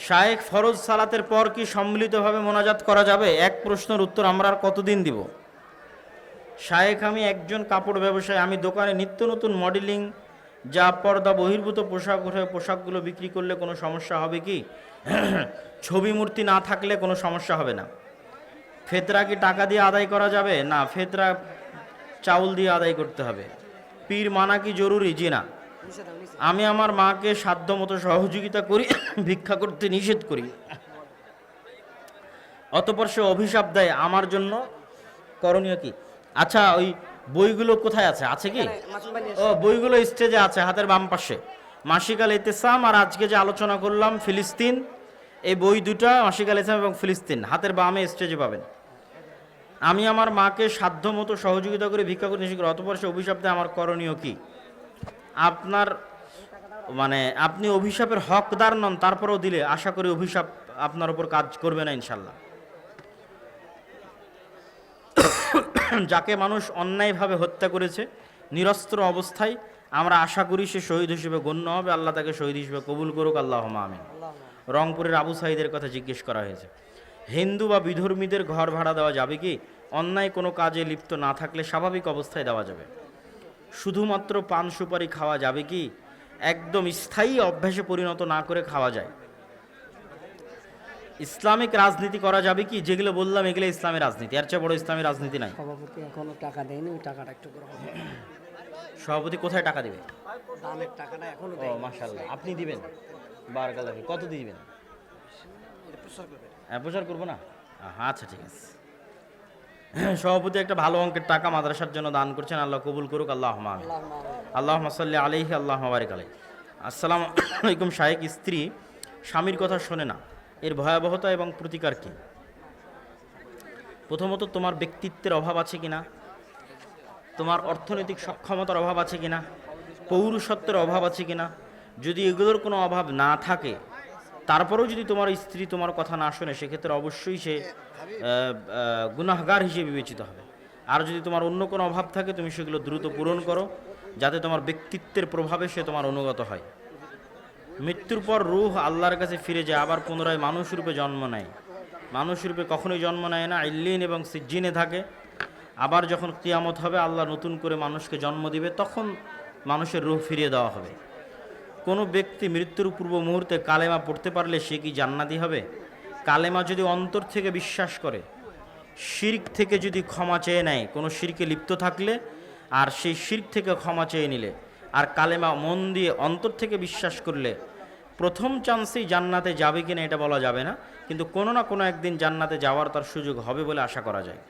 শায়েখ ফরজ সালাতের পর কি সম্মিলিতভাবে মোনাজাত করা যাবে? এক প্রশ্নের উত্তর আমরা আর কতদিন দিব? শায়েখ, আমি একজন কাপড় ব্যবসায়ী, আমি দোকানে নিত্য নতুন মডেলিং, যা পর্দা বহির্ভূত পোশাক উঠে পোশাকগুলো বিক্রি করলে কোনো সমস্যা হবে কি? ছবি মূর্তি না থাকলে কোনো সমস্যা হবে না। ফেতরা কি টাকা দিয়ে আদায় করা যাবে? না, ফেতরা চাউল দিয়ে আদায় করতে হবে। পীর মানা কি জরুরি? জি না। আমি আমার মাকে সাধ্যমতো সহযোগিতা করি ভিক্ষা করতে নিষেধ করি। অতপর সে অভিশাপ দেয় আমার জন্য। করণীয় কি? আচ্ছা ওই বইগুলো কোথায় আছে? আছে কি? ও বইগুলো স্টেজে আছে হাতের বাম পাশে। মাসিকাল ইতেসাম আর আজকে যে আলোচনা করলাম ফিলিস্তিন এই বই দুটা মাসিকাল ইসলাম এবং ফিলিস্তিন হাতের বামে স্টেজে পাবেন। আমি আমার মাকে সাধ্যমতো সহযোগিতা করে ভিক্ষা করতে নিষেধ করি অতপর সে অভিশাপ দেয় আমার করণীয় কি? আপনার মানে আপনি অভিশাপের হকদার নন, তারপরেও দিলে আশা করি অভিশাপ আপনার উপর কাজ করবে না ইনশাল্লাহ। যাকে মানুষ অন্যায়ভাবে হত্যা করেছে, নিরস্ত্র অবস্থায়, আমরা আশা করি সে শহীদ হিসেবে গণ্য হবে। আল্লাহ তাকে শহীদ হিসেবে কবুল করুক। আল্লাহ আমিন। রংপুরের আবু সাইদের কথা জিজ্ঞেস করা হয়েছে। হিন্দু বা বিধর্মীদের ঘর ভাড়া দেওয়া যাবে কি? অন্যায় কোনো কাজে লিপ্ত না থাকলে স্বাভাবিক অবস্থায় দেওয়া যাবে। শুধুমাত্র পান সুপারি খাওয়া যাবে কি? একদম স্থায়ী অভ্যাসে পরিণত না করে খাওয়া যায়। ইসলামিক রাজনীতি করা যাবে কি? যেগুলো বললাম এগুলো ইসলামের রাজনীতি। আর চেয়ে বড় ইসলামী রাজনীতি নাই। সভাপতি এখনও টাকা দেয়নি ওই টাকাটা একটু সভাপতি কোথায় টাকা দিবে? দানের টাকাটা এখনও ও দেয়নি মাশাল্লাহ আপনি দিবেন? বারকালাফি কত দিবেন? প্রচার করবে। হ্যাঁ প্রচার করব না? আচ্ছা ঠিক আছে। সভাপতি একটা ভালো অঙ্কের টাকা মাদ্রাসার জন্য দান করছেন, আল্লাহ কবুল করুক, আল্লাহ আল্লাহ মাসাল্লি আলাইহি, আল্লাহ মাবারিক আলাই আসসালাম আলাইকুম শাহেক স্ত্রী, স্বামীর কথা শোনে না। এর ভয়াবহতা এবং প্রতিকার কি? প্রথমত, তোমার ব্যক্তিত্বের অভাব আছে কিনা? তোমার অর্থনৈতিক সক্ষমতার অভাব আছে কিনা? পৌরুষত্বের অভাব আছে কিনা? যদি এগুলোর কোনো অভাব না থাকে তারপরেও যদি তোমার স্ত্রী তোমার কথা না শোনে, সেক্ষেত্রে অবশ্যই সে গুনাহগার হিসেবে বিবেচিত হবে। আর যদি তোমার অন্য কোনো অভাব থাকে, তুমি সেগুলো দ্রুত পূরণ করো, যাতে তোমার ব্যক্তিত্বের প্রভাবে সে তোমার অনুগত হয়। মৃত্যুর পর রুহ আল্লাহর কাছে ফিরে যায়, আবার পুনরায় মানুষ রূপে জন্ম নেয়। মানুষ রূপে কখনোই জন্ম নেয় না ইল্লিন এবং সিজ্জিনে থাকে। আবার যখন কিয়ামত হবে, আল্লাহ নতুন করে মানুষকে জন্ম দিবে, তখন মানুষের রুহ ফিরিয়ে দেওয়া হবে। কোনো ব্যক্তি মৃত্যুর পূর্ব মুহূর্তে কালেমা পড়তে পারলে সে কি জান্নাতি হবে? কালেমা যদি অন্তর থেকে বিশ্বাস করে, শির্ক থেকে যদি ক্ষমা চেয়ে নেয়, কোনো শিরকে লিপ্ত থাকলে আর সেই শির্ক থেকে ক্ষমা চেয়ে নিলে, আর কালেমা মন দিয়ে অন্তর থেকে বিশ্বাস করলে, প্রথম চান্সেই জান্নাতে যাবে কিনা এটা বলা যাবে না, কিন্তু কোনো না কোনো একদিন জান্নাতে যাওয়ার তার সুযোগ হবে বলে আশা করা যায়।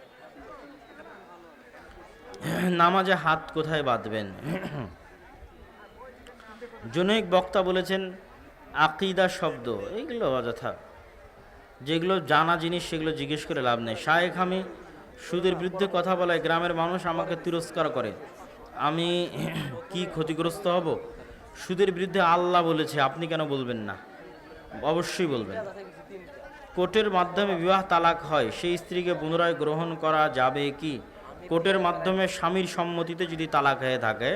নামাজে হাত কোথায় বাঁধবেন? জনৈক বক্তা বলেছেন, আকিদা শব্দ এইগুলো অযথা। যেগুলো জানা জিনিস, সেগুলো জিজ্ঞেস করে লাভ নেই। শায়েখ আমি সুদের বিরুদ্ধে কথা বলায় গ্রামের মানুষ আমাকে তিরস্কার করে। আমি কি ক্ষতিগ্রস্ত হব? সুদের বিরুদ্ধে আল্লাহ বলেছে, আপনি কেন বলবেন না? অবশ্যই বলবেন। কোর্টের মাধ্যমে বিবাহ তালাক হয়, সেই স্ত্রীকে পুনরায় গ্রহণ করা যাবে কি? কোর্টের মাধ্যমে স্বামীর সম্মতিতে যদি তালাক হয়ে থাকে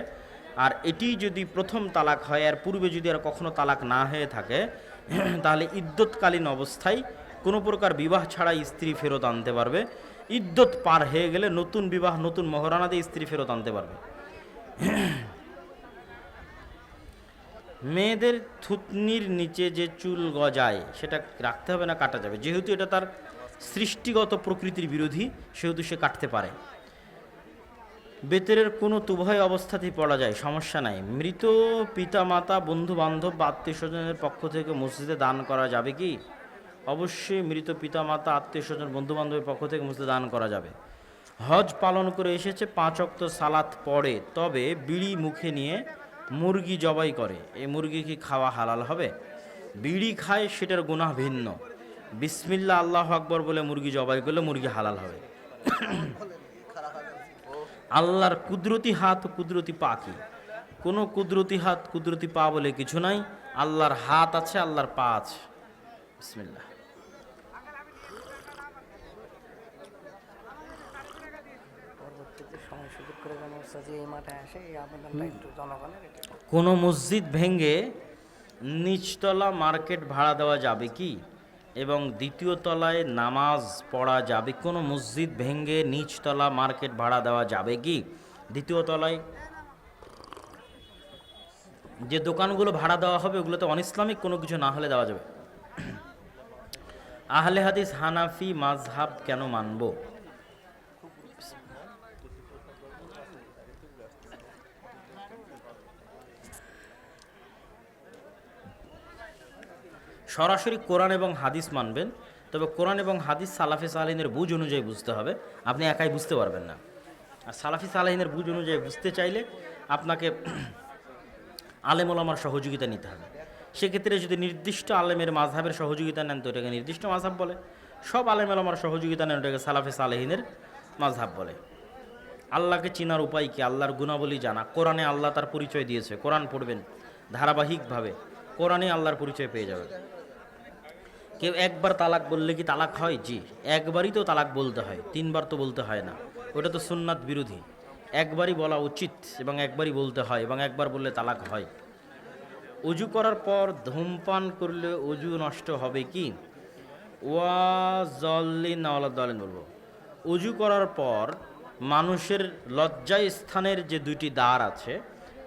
আর এটি যদি প্রথম তালাক হয় আর পূর্বে যদি আর কখনো তালাক না হয়ে থাকে, তাহলে ইদ্যৎকালীন অবস্থায় কোনো প্রকার বিবাহ ছাড়া স্ত্রী ফেরত আনতে পারবে। ইদ্যত পার হয়ে গেলে নতুন বিবাহ, নতুন মহারানা দিয়ে স্ত্রী ফেরত আনতে পারবে। মেয়েদের থুতনির নিচে যে চুল গজায়, সেটা রাখতে হবে না, কাটা যাবে। যেহেতু এটা তার সৃষ্টিগত প্রকৃতির বিরোধী, সেহেতু সে কাটতে পারে। বেতেরের কোনো তুভয় অবস্থাতেই পড়া যায়, সমস্যা নাই। মৃত পিতা মাতা বন্ধু বান্ধব বা আত্মীয় স্বজনের পক্ষ থেকে মসজিদে দান করা যাবে কি? অবশ্যই মৃত পিতা মাতা আত্মীয় স্বজন বন্ধু বান্ধবের পক্ষ থেকে মসজিদে দান করা যাবে। হজ পালন করে এসেছে, পাঁচ অক্ত সালাত পড়ে, তবে বিড়ি মুখে নিয়ে মুরগি জবাই করে। এই মুরগি কি খাওয়া হালাল হবে? বিড়ি খায়, সেটার গুনাহ ভিন্ন। বিসমিল্লা আল্লাহ আকবর বলে মুরগি জবাই করলে মুরগি হালাল হবে। আল্লাহর কুদরতি হাত কুদরতি পা কি? কোনো কুদরতি হাত কুদরতি পা বলে কিছু নাই। আল্লাহর হাত আছে আল্লাহর পা আছে। এটা। কোনো মসজিদ ভেঙে নিচতলা মার্কেট ভাড়া দেওয়া যাবে কি? এবং দ্বিতীয় তলায় নামাজ পড়া যাবে। কোনো মসজিদ ভেঙ্গে নিচতলা মার্কেট ভাড়া দেওয়া যাবে কি? দ্বিতীয় তলায় যে দোকানগুলো ভাড়া দেওয়া হবে, ওগুলোতে অনইসলামিক কোনো কিছু না হলে দেওয়া যাবে। আহলে হাদিস হানাফি মাজহাব কেন মানব? সরাসরি কোরআন এবং হাদিস মানবেন, তবে কোরআন এবং হাদিস সালাফি সালাহিনের বুঝ অনুযায়ী বুঝতে হবে। আপনি একাই বুঝতে পারবেন না। আর সালাফি সালাহিনের বুঝ অনুযায়ী বুঝতে চাইলে আপনাকে আলেম ওলামার সহযোগিতা নিতে হবে। সেক্ষেত্রে যদি নির্দিষ্ট আলেমের মাঝহাবের সহযোগিতা নেন, তো এটাকে নির্দিষ্ট মাঝহাব বলে। সব আলেম ওলামার সহযোগিতা নেন ওটাকে সালাফে সালেহিনের মাঝহাব বলে। আল্লাহকে চিনার উপায় কি? আল্লাহর গুণাবলী জানা। কোরআনে আল্লাহ তার পরিচয় দিয়েছে। কোরআন পড়বেন ধারাবাহিকভাবে। কোরআনে আল্লাহর পরিচয় পেয়ে যাবে কেউ একবার তালাক বললে কি তালাক হয়? জি। একবারই তো তালাক বলতে হয়। তিনবার তো বলতে হয় না। ওটা তো সুন্নাত বিরোধী। একবারই বলা উচিত এবং একবারই বলতে হয় এবং একবার বললে তালাক হয়। অজু করার পর ধূমপান করলে অজু নষ্ট হবে কি? ওয়া জল্লিন নাওয়ালা দলেন বলব। অজু করার পর মানুষের লজ্জা স্থানের যে দুটি দ্বার আছে,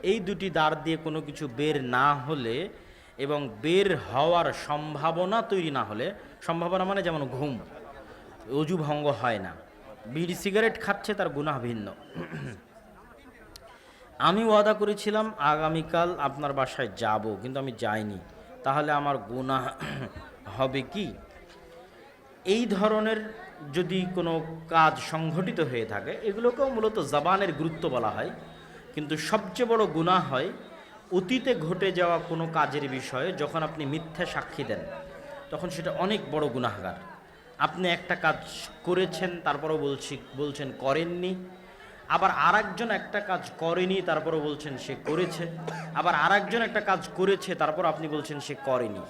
এই দুটি দ্বার দিয়ে কোনো কিছু বের না হলে এবং বের হওয়ার সম্ভাবনা তৈরি না হলে, সম্ভাবনা মানে যেমন ঘুম, অজু ভঙ্গ হয় না, বিড়ি সিগারেট খাচ্ছে তার গুনাহ ভিন্ন। আমি ওয়াদা করেছিলাম, আগামীকাল আপনার বাসায় যাব, কিন্তু আমি যাইনি। তাহলে আমার গুনাহ হবে কি? এই ধরনের যদি কোনো কাজ সংঘটিত হয়ে থাকে, এগুলোকেও মূলত জাবানের গুরুত্ব বলা হয়। কিন্তু সবচেয়ে বড় গুনাহ হয় অতীতে ঘটে যাওয়া কোনো কাজের বিষয়ে যখন আপনি মিথ্যা সাক্ষী দেন, তখন সেটা অনেক বড় গুনাহগার। আপনি একটা কাজ করেছেন, তারপরও বলছি, বলছেন করেননি। আবার আরেকজন একটা কাজ করেনি, তারপরও বলছেন সে করেছে। আবার আরেকজন একটা কাজ করেছে তারপর আপনি বলছেন সে করেনি।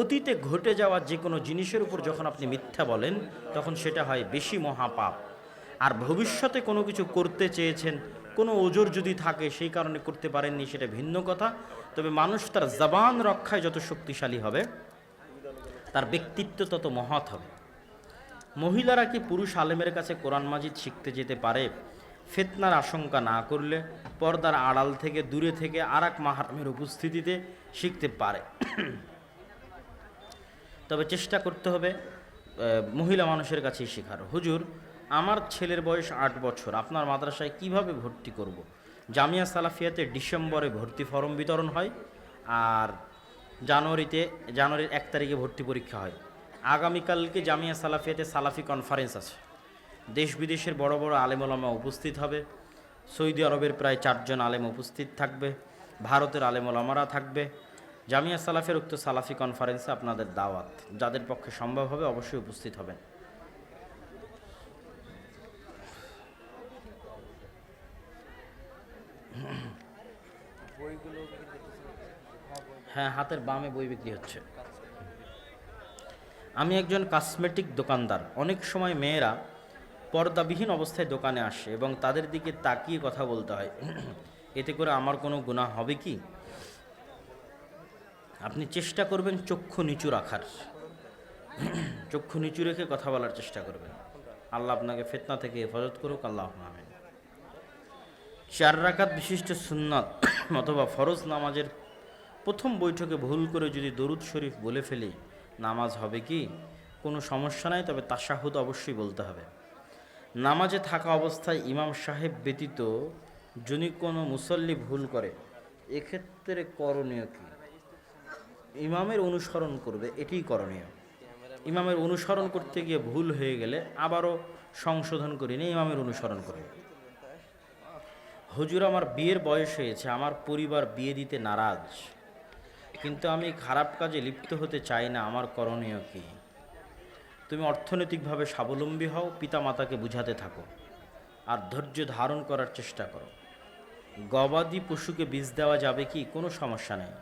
অতীতে ঘটে যাওয়া যে কোনো জিনিসের উপর যখন আপনি মিথ্যা বলেন, তখন সেটা হয় বেশি মহাপাপ। আর ভবিষ্যতে কোনো কিছু করতে চেয়েছেন কোনো ওজোর যদি থাকে, সেই কারণে করতে পারেননি, সেটা ভিন্ন কথা। তবে মানুষ তার জবান রক্ষায় যত শক্তিশালী হবে, তার ব্যক্তিত্ব তত মহৎ হবে। মহিলারা কি পুরুষ আলেমের কাছে কোরআন মাজিদ শিখতে যেতে পারে? ফেতনার আশঙ্কা না করলে পর্দার আড়াল থেকে, দূরে থেকে আর এক মাহারামের উপস্থিতিতে শিখতে পারে। তবে চেষ্টা করতে হবে মহিলা মানুষের কাছেই শেখার। হুজুর আমার ছেলের বয়স আট বছর, আপনার মাদ্রাসায় কীভাবে ভর্তি করব। জামিয়া সালাফিয়াতে ডিসেম্বরে ভর্তি ফর্ম বিতরণ হয় আর জানুয়ারিতে, জানুয়ারির এক তারিখে ভর্তি পরীক্ষা হয়। আগামীকালকে জামিয়া সালাফিয়াতে সালাফি কনফারেন্স আছে। দেশ বিদেশের বড় বড় আলেমলামা উপস্থিত হবে। সৌদি আরবের প্রায় চারজন আলেম উপস্থিত থাকবে। ভারতের আলেমলামারা থাকবে। জামিয়া সালাফের উক্ত সালাফি কনফারেন্সে আপনাদের দাওয়াত। যাদের পক্ষে সম্ভব হবে অবশ্যই উপস্থিত হবেন। হ্যাঁ হাতের বামে বই বিক্রি হচ্ছে। আমি একজন কসমেটিক দোকানদার। অনেক সময় মেয়েরা পর্দাবিহীন অবস্থায় দোকানে আসে এবং তাদের দিকে তাকিয়ে কথা বলতে হয়। এতে করে আমার কোনো গুণা হবে কি? আপনি চেষ্টা করবেন চক্ষু নিচু রাখার। চক্ষু নিচু রেখে কথা বলার চেষ্টা করবেন। আল্লাহ আপনাকে ফেতনা থেকে হেফাজত করুক, আল্লাহ চার রাকাত বিশিষ্ট সুন্নাত অথবা ফরজ নামাজের প্রথম বৈঠকে ভুল করে যদি দরুদ শরীফ বলে ফেলি, নামাজ হবে কি? কোনো সমস্যা নাই, তবে তাশাহুদ অবশ্যই বলতে হবে। নামাজে থাকা অবস্থায় ইমাম সাহেব ব্যতীত যদি কোনো মুসল্লি ভুল করে, এক্ষেত্রে করণীয় কি? ইমামের অনুসরণ করবে, এটিই করণীয়। ইমামের অনুসরণ করতে গিয়ে ভুল হয়ে গেলে আবারও সংশোধন করে নিয়ে ইমামের অনুসরণ করবে। হুজুর, আমার বিয়ের বয়স হয়েছে, আমার পরিবার বিয়ে দিতে নারাজ। কিন্তু আমি খারাপ কাজে লিপ্ত হতে চাই না, আমার করণীয় কি? তুমি অর্থনৈতিকভাবে স্বাবলম্বী হও পিতা মাতাকে বুঝাতে থাকো, আর ধৈর্য ধারণ করার চেষ্টা করো। গবাদি পশুকে বীজ দেওয়া যাবে কি? কোনো সমস্যা নেই।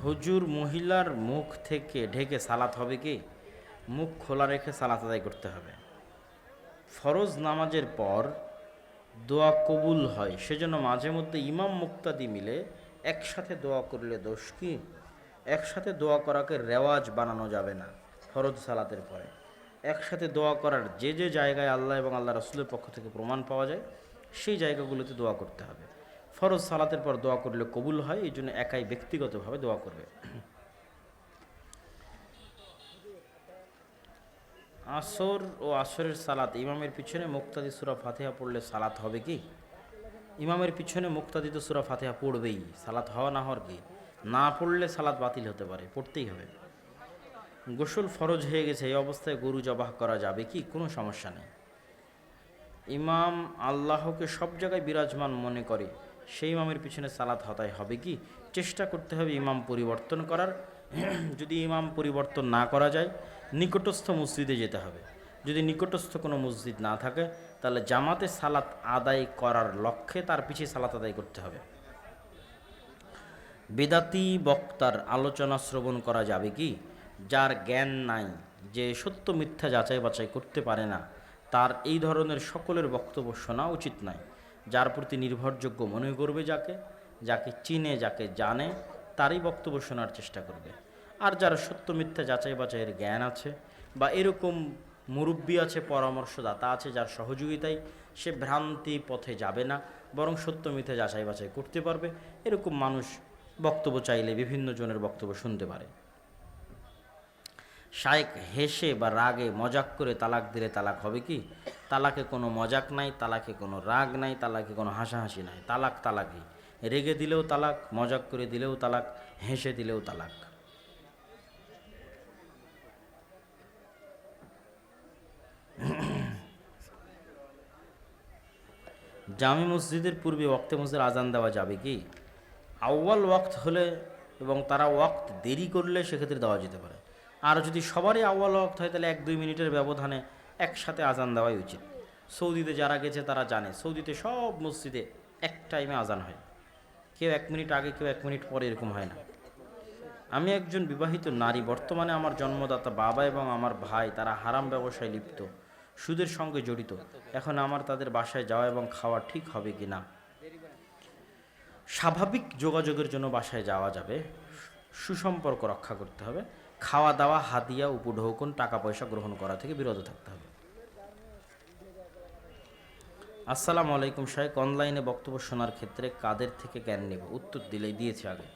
হুজুর মহিলার মুখ থেকে ঢেকে সালাত হবে কি? মুখ খোলা রেখে সালাত আদায় করতে হবে। ফরজ নামাজের পর দোয়া কবুল হয়। সেজন্য মাঝে মধ্যে ইমাম মুক্তাদি মিলে একসাথে দোয়া করলে দোষ কি? একসাথে দোয়া করাকে রেওয়াজ বানানো যাবে না ফরজ সালাতের পরে। একসাথে দোয়া করার যে যে জায়গায় আল্লাহ এবং আল্লাহ রসুলের পক্ষ থেকে প্রমাণ পাওয়া যায়, সেই জায়গাগুলোতে দোয়া করতে হবে। ফরজ সালাতের পর দোয়া করলে কবুল হয় এই জন্য একাই ব্যক্তিগতভাবে দোয়া করবে। আসর ও আসরের সালাত, ইমামের পিছনে মুক্তাদি সুরা ফাতেহা পড়লে সালাত হবে কি? ইমামের পিছনে মুক্তাদি তো সুরা ফাতিহা পড়বেই, সালাত হওয়া না হওয়ার কি? না পড়লে সালাত বাতিল হতে পারে, পড়তেই হবে। গোসল ফরজ হয়ে গেছে, এই অবস্থায় গরু জবাহ করা যাবে কি? কোনো সমস্যা নেই। ইমাম আল্লাহকে সব জায়গায় বিরাজমান মনে করে, সেই ইমামের পিছনে সালাত হতায় হবে কি? চেষ্টা করতে হবে ইমাম পরিবর্তন করার। যদি ইমাম পরিবর্তন না করা যায় নিকটস্থ মসজিদে যেতে হবে। যদি নিকটস্থ কোনো মসজিদ না থাকে, তাহলে জামাতে সালাত আদায় করার লক্ষ্যে তার পিছিয়ে সালাত আদায় করতে হবে। বেদাতি বক্তার আলোচনা শ্রবণ করা যাবে কি? যার জ্ঞান নাই, যে সত্য মিথ্যা যাচাই বাছাই করতে পারে না, তার এই ধরনের সকলের বক্তব্য শোনা উচিত নয়। যার প্রতি নির্ভরযোগ্য মনে করবে যাকে যাকে চিনে, যাকে জানে, তারই বক্তব্য শোনার চেষ্টা করবে। আর যারা সত্য মিথ্যা যাচাই বাছাইয়ের জ্ঞান আছে বা এরকম মুরব্বী আছে, পরামর্শদাতা আছে যার সহযোগিতায় সে ভ্রান্তি পথে যাবে না, বরং সত্য মিথ্যা যাচাই বাছাই করতে পারবে। এরকম মানুষ বক্তব্য চাইলে বিভিন্ন জনের বক্তব্য শুনতে পারে। শায়েক হেসে বা রাগে মজাক করে তালাক দিলে তালাক হবে কি? তালাকে কোনো মজাক নাই, তালাকে কোনো রাগ নাই, তালাকে কোনো হাসাহাসি নাই। তালাক তালাকই। রেগে দিলেও তালাক, মজাক করে দিলেও তালাক, হেসে দিলেও তালাক। জামি মসজিদের পূর্বে ওয়াক্তে মসজিদের আজান দেওয়া যাবে কি? আউ্য়াল ওয়াক্ত হলে এবং তারা ওয়াক্ত দেরি করলে সেক্ষেত্রে দেওয়া যেতে পারে। আর যদি সবারই আউ্য়াল ওয়াক্ত হয় তাহলে এক দুই মিনিটের ব্যবধানে একসাথে আজান দেওয়াই উচিত। সৌদিতে যারা গেছে তারা জানে, সৌদিতে সব মসজিদে এক টাইমে আজান হয়। কেউ এক মিনিট আগে, কেউ এক মিনিট পরে এরকম হয় না। আমি একজন বিবাহিত নারী, বর্তমানে আমার জন্মদাতা বাবা এবং আমার ভাই তারা হারাম ব্যবসায় লিপ্ত। সুদের সঙ্গে জড়িত। এখন আমার তাদের বাসায় যাওয়া এবং খাওয়া ঠিক হবে কি না? স্বাভাবিক যোগাযোগের জন্য বাসায় যাওয়া যাবে। সুসম্পর্ক রক্ষা করতে হবে। খাওয়া দাওয়া হাতিয়া উপঢৌকন, টাকা পয়সা গ্রহণ করা থেকে বিরত থাকতে হবে। আসসালামু আলাইকুম শাহেক অনলাইনে বক্তব্য শোনার ক্ষেত্রে কাদের থেকে জ্ঞান নেব? উত্তর দিলেই দিয়েছে আগে।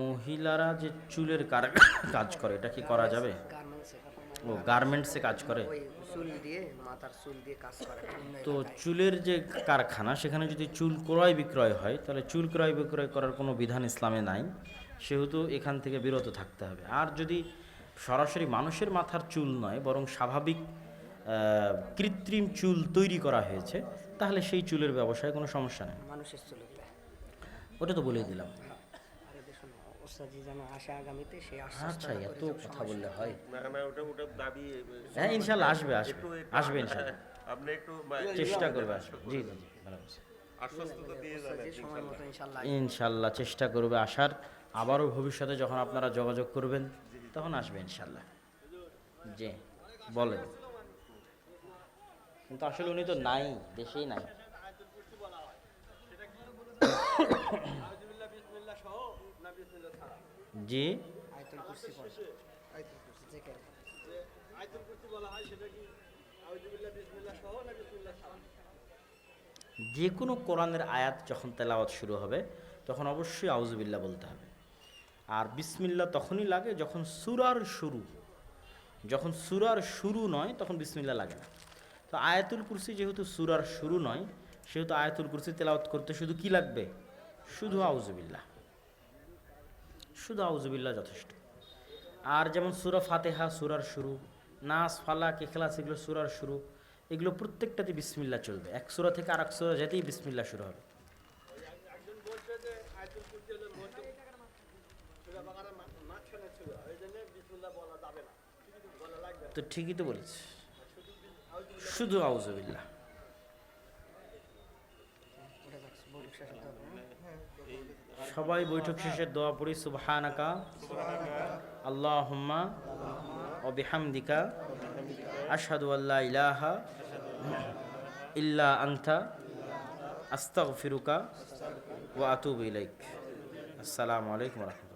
মহিলারা যে চুলের কাজ করে, এটা কি করা যাবে? ও গার্মেন্টসে কাজ করে? চুল দিয়ে মাথার চুল দিয়ে কাজ করে। তো চুলের যে কারখানা সেখানে যদি চুল ক্রয় বিক্রয় হয় তাহলে চুল ক্রয় বিক্রয় করার কোনো বিধান ইসলামে নাই। সেহেতু এখান থেকে বিরত থাকতে হবে। আর যদি সরাসরি মানুষের মাথার চুল নয় বরং স্বাভাবিক কৃত্রিম চুল তৈরি করা হয়েছে তাহলে সেই চুলের ব্যবসায় কোনো সমস্যা নেই। মানুষের চুলতে ওটা তো বলেই দিলাম। ওস্তাদি যেন আসে আগামীতে সেই আচ্ছা এত কথা বললে হয়। না না ওটা ওটা দাবি হ্যাঁ ইনশাল্লাহ আসবে আসবে। আসবে ইনশাল্লাহ। আপনি একটু চেষ্টা করবে। আসবে জি জি ভালো আছে। আশ্বস্ততা দিয়ে যাবেন ওস্তাদি সময় মতো ইনশাল্লাহ। ইনশাল্লাহ চেষ্টা করবে আসার। আবারও ভবিষ্যতে যখন আপনারা যোগাযোগ করবেন তখন আসবে ইনশাল্লাহ। জি বলেন। কিন্তু আসলে উনি তো নাই দেশেই নাই। জি। আয়তুল কুরসি পড়ে। আয়তুল কুরসি থেকে যে কোনো কোরআনের আয়াত যখন তেলাওয়াত শুরু হবে তখন অবশ্যই আউজুবিল্লাহ বলতে হবে। আর বিসমিল্লা তখনই লাগে যখন সুরার শুরু। যখন সুরার শুরু নয় তখন বিসমিল্লা লাগে না। তো আয়াতুল কুরসি যেহেতু সুরার শুরু নয় সেহেতু আয়াতুল কুরসি তেলাওয়াত করতে শুধু কি লাগবে? শুধু আউজুবিল্লাহ শুধু আউজুবিল্লাহ যথেষ্ট। আর যেমন সুরা ফাতেহা, সুরার শুরু, নাস ফালা কেখলাস এগুলো সুরার শুরু, এগুলো প্রত্যেকটাতে বিসমিল্লা চলবে। এক সুরা থেকে আর এক সুরা যেতেই বিসমিল্লা শুরু হবে। তো ঠিকই তো বলেছি। শুধু আউজুবিল্লাহ ওটা যাচ্ছে বৈঠক শেষ হতে হবে হ্যাঁ? সবাই বৈঠক শেষে দোয়া পড়ি, সুবহানাকা আল্লাহ হুম্মা অবিহামদিকা আশহাদু আল্লাহ ইলাহা ইল্লা আংথা আস্তাগফিরুকা ওয়া আতুবু ইলাইক। আসসালামু আলাইকুম রহমতুল্লাহ।